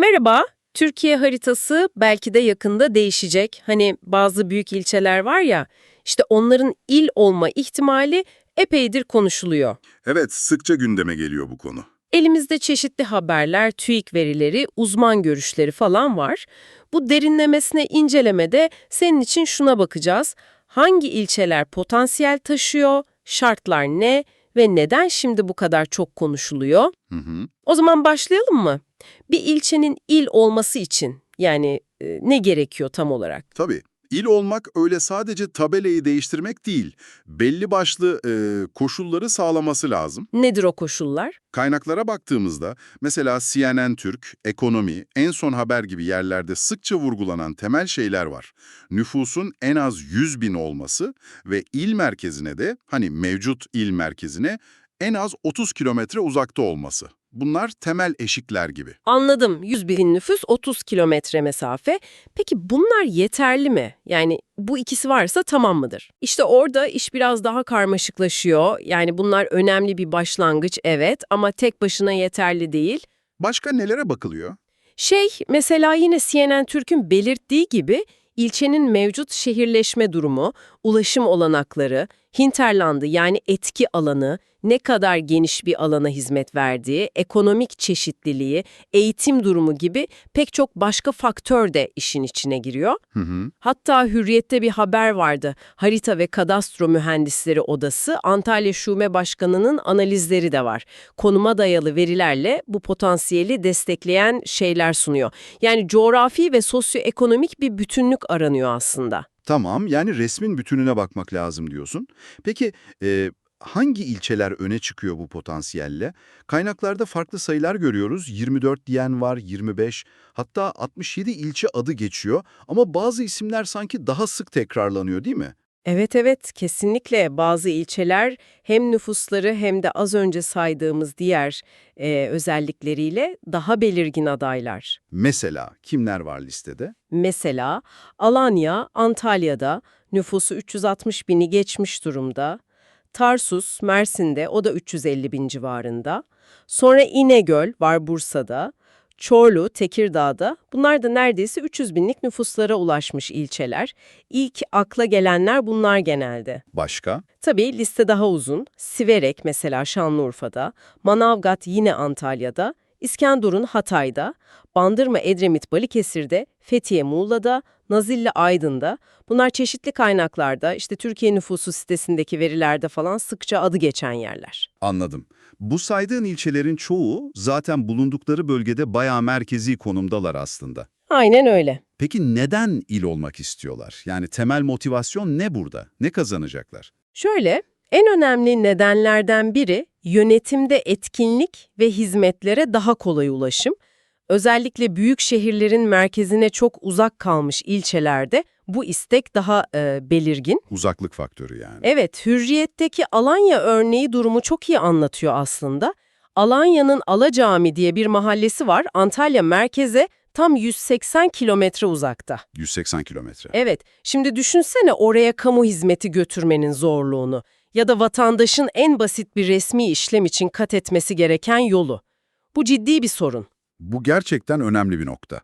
Merhaba, Türkiye haritası belki de yakında değişecek. Hani bazı büyük ilçeler var ya, işte onların il olma ihtimali epeydir konuşuluyor. Evet, sıkça gündeme geliyor bu konu. Elimizde çeşitli haberler, TÜİK verileri, uzman görüşleri falan var. Bu derinlemesine incelemede senin için şuna bakacağız. Hangi ilçeler potansiyel taşıyor, şartlar ne ve neden şimdi bu kadar çok konuşuluyor? Hı hı. O zaman başlayalım mı? Bir ilçenin il olması için yani e, ne gerekiyor tam olarak? Tabii. İl olmak öyle sadece tabelayı değiştirmek değil, belli başlı e, koşulları sağlaması lazım. Nedir o koşullar? Kaynaklara baktığımızda mesela CNN Türk, Ekonomi, En Son Haber gibi yerlerde sıkça vurgulanan temel şeyler var. Nüfusun en az 100 bin olması ve il merkezine de hani mevcut il merkezine en az 30 kilometre uzakta olması. Bunlar temel eşikler gibi. Anladım. 100 bin nüfus 30 kilometre mesafe. Peki bunlar yeterli mi? Yani bu ikisi varsa tamam mıdır? İşte orada iş biraz daha karmaşıklaşıyor. Yani bunlar önemli bir başlangıç evet ama tek başına yeterli değil. Başka nelere bakılıyor? Şey, mesela yine CNN Türk'ün belirttiği gibi ilçenin mevcut şehirleşme durumu, ulaşım olanakları, hinterlandı yani etki alanı, ne kadar geniş bir alana hizmet verdiği, ekonomik çeşitliliği, eğitim durumu gibi pek çok başka faktör de işin içine giriyor. Hı hı. Hatta Hürriyet'te bir haber vardı. Harita ve Kadastro Mühendisleri Odası, Antalya Şube Başkanı'nın analizleri de var. Konuma dayalı verilerle bu potansiyeli destekleyen şeyler sunuyor. Yani coğrafi ve sosyoekonomik bir bütünlük aranıyor aslında. Tamam, yani resmin bütününe bakmak lazım diyorsun. Peki e, hangi ilçeler öne çıkıyor bu potansiyelle? Kaynaklarda farklı sayılar görüyoruz. 24 diyen var, 25, hatta 67 ilçe adı geçiyor. Ama bazı isimler sanki daha sık tekrarlanıyor değil mi? Evet evet kesinlikle bazı ilçeler hem nüfusları hem de az önce saydığımız diğer e, özellikleriyle daha belirgin adaylar. Mesela kimler var listede? Mesela Alanya, Antalya'da nüfusu 360 bini geçmiş durumda. Tarsus, Mersin'de o da 350 bin civarında. Sonra İnegöl var Bursa'da. Çorlu, Tekirdağ'da bunlar da neredeyse 300 binlik nüfuslara ulaşmış ilçeler. İlk akla gelenler bunlar genelde. Başka? Tabii liste daha uzun. Siverek mesela Şanlıurfa'da, Manavgat yine Antalya'da, İskenderun Hatay'da, Bandırma Edremit Balıkesir'de, Fethiye Muğla'da, Nazilli Aydın'da. Bunlar çeşitli kaynaklarda, işte Türkiye nüfusu sitesindeki verilerde falan sıkça adı geçen yerler. Anladım. Bu saydığın ilçelerin çoğu zaten bulundukları bölgede bayağı merkezi konumdalar aslında. Aynen öyle. Peki neden il olmak istiyorlar? Yani temel motivasyon ne burada? Ne kazanacaklar? Şöyle, en önemli nedenlerden biri yönetimde etkinlik ve hizmetlere daha kolay ulaşım. Özellikle büyük şehirlerin merkezine çok uzak kalmış ilçelerde bu istek daha e, belirgin. Uzaklık faktörü yani. Evet, Hürriyet'teki Alanya örneği durumu çok iyi anlatıyor aslında. Alanya'nın Alacami diye bir mahallesi var, Antalya merkeze tam 180 kilometre uzakta. 180 kilometre. Evet, şimdi düşünsene oraya kamu hizmeti götürmenin zorluğunu ya da vatandaşın en basit bir resmi işlem için kat etmesi gereken yolu. Bu ciddi bir sorun. Bu gerçekten önemli bir nokta.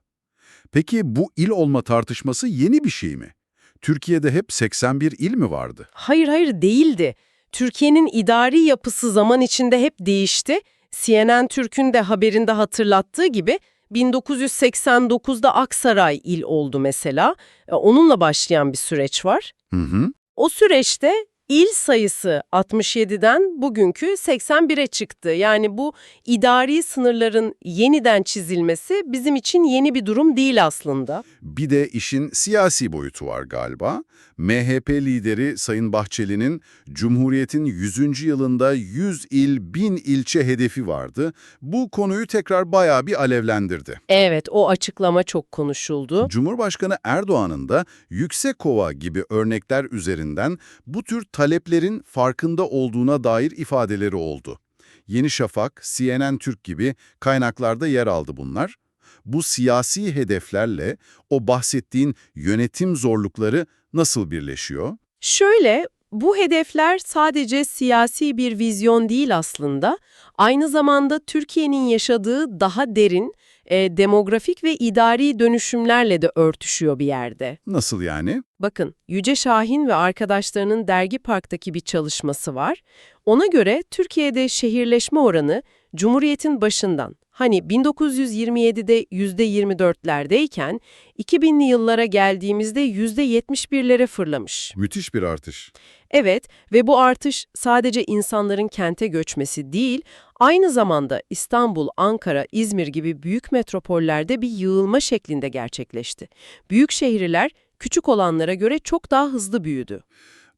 Peki bu il olma tartışması yeni bir şey mi? Türkiye'de hep 81 il mi vardı? Hayır hayır değildi. Türkiye'nin idari yapısı zaman içinde hep değişti. CNN Türk'ün de haberinde hatırlattığı gibi 1989'da Aksaray il oldu mesela. E, Onunla başlayan bir süreç var. Hı hı. O süreçte il sayısı 67'den bugünkü 81'e çıktı. Yani bu idari sınırların yeniden çizilmesi bizim için yeni bir durum değil aslında. Bir de işin siyasi boyutu var galiba. MHP lideri Sayın Bahçeli'nin Cumhuriyet'in 100. yılında 100 il, 1000 ilçe hedefi vardı. Bu konuyu tekrar bayağı bir alevlendirdi. Evet, o açıklama çok konuşuldu. Cumhurbaşkanı Erdoğan'ın da Yüksekova gibi örnekler üzerinden bu tür taleplerin farkında olduğuna dair ifadeleri oldu. Yeni Şafak, CNN Türk gibi kaynaklarda yer aldı bunlar. Bu siyasi hedeflerle o bahsettiğin yönetim zorlukları nasıl birleşiyor? Şöyle, bu hedefler sadece siyasi bir vizyon değil aslında. Aynı zamanda Türkiye'nin yaşadığı daha derin e, demografik ve idari dönüşümlerle de örtüşüyor bir yerde. Nasıl yani? Bakın, Yüce Şahin ve arkadaşlarının Dergi Park'taki bir çalışması var. Ona göre Türkiye'de şehirleşme oranı Cumhuriyet'in başından, hani 1927'de %24'lerdeyken 2000'li yıllara geldiğimizde %71'lere fırlamış. Müthiş bir artış. Evet ve bu artış sadece insanların kente göçmesi değil, aynı zamanda İstanbul, Ankara, İzmir gibi büyük metropollerde bir yığılma şeklinde gerçekleşti. Büyük şehirler küçük olanlara göre çok daha hızlı büyüdü.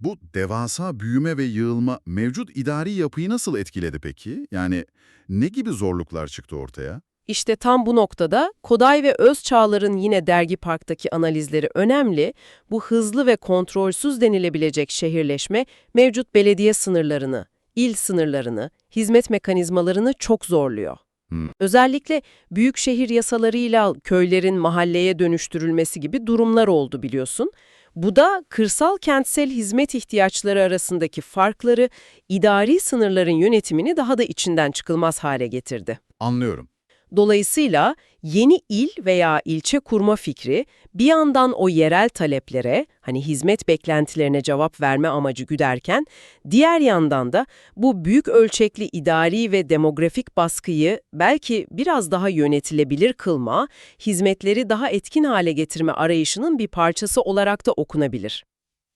Bu devasa büyüme ve yığılma mevcut idari yapıyı nasıl etkiledi peki? Yani ne gibi zorluklar çıktı ortaya? İşte tam bu noktada Koday ve Özçağlar'ın yine Dergi Park'taki analizleri önemli. Bu hızlı ve kontrolsüz denilebilecek şehirleşme mevcut belediye sınırlarını, il sınırlarını, hizmet mekanizmalarını çok zorluyor. Hmm. Özellikle büyük şehir yasalarıyla köylerin mahalleye dönüştürülmesi gibi durumlar oldu biliyorsun. Bu da kırsal kentsel hizmet ihtiyaçları arasındaki farkları, idari sınırların yönetimini daha da içinden çıkılmaz hale getirdi. Anlıyorum. Dolayısıyla yeni il veya ilçe kurma fikri bir yandan o yerel taleplere, hani hizmet beklentilerine cevap verme amacı güderken, diğer yandan da bu büyük ölçekli idari ve demografik baskıyı belki biraz daha yönetilebilir kılma, hizmetleri daha etkin hale getirme arayışının bir parçası olarak da okunabilir.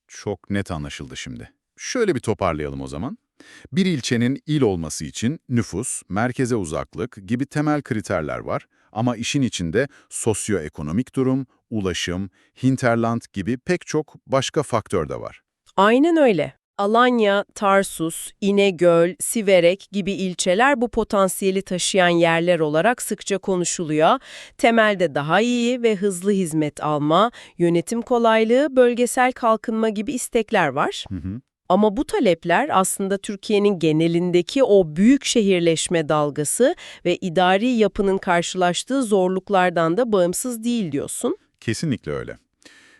Çok net anlaşıldı şimdi. Şöyle bir toparlayalım o zaman. Bir ilçenin il olması için nüfus, merkeze uzaklık gibi temel kriterler var ama işin içinde sosyoekonomik durum, ulaşım, hinterland gibi pek çok başka faktör de var. Aynen öyle. Alanya, Tarsus, İnegöl, Siverek gibi ilçeler bu potansiyeli taşıyan yerler olarak sıkça konuşuluyor. Temelde daha iyi ve hızlı hizmet alma, yönetim kolaylığı, bölgesel kalkınma gibi istekler var. Hı hı. Ama bu talepler aslında Türkiye'nin genelindeki o büyük şehirleşme dalgası ve idari yapının karşılaştığı zorluklardan da bağımsız değil diyorsun. Kesinlikle öyle.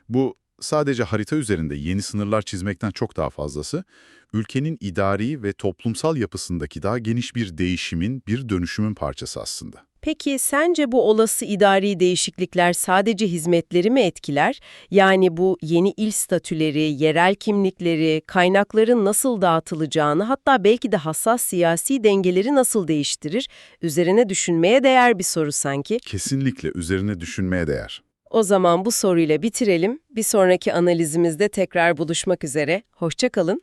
Bu sadece harita üzerinde yeni sınırlar çizmekten çok daha fazlası, ülkenin idari ve toplumsal yapısındaki daha geniş bir değişimin, bir dönüşümün parçası aslında. Peki sence bu olası idari değişiklikler sadece hizmetleri mi etkiler? Yani bu yeni il statüleri, yerel kimlikleri, kaynakların nasıl dağıtılacağını hatta belki de hassas siyasi dengeleri nasıl değiştirir? Üzerine düşünmeye değer bir soru sanki. Kesinlikle üzerine düşünmeye değer. O zaman bu soruyla bitirelim. Bir sonraki analizimizde tekrar buluşmak üzere. Hoşça kalın.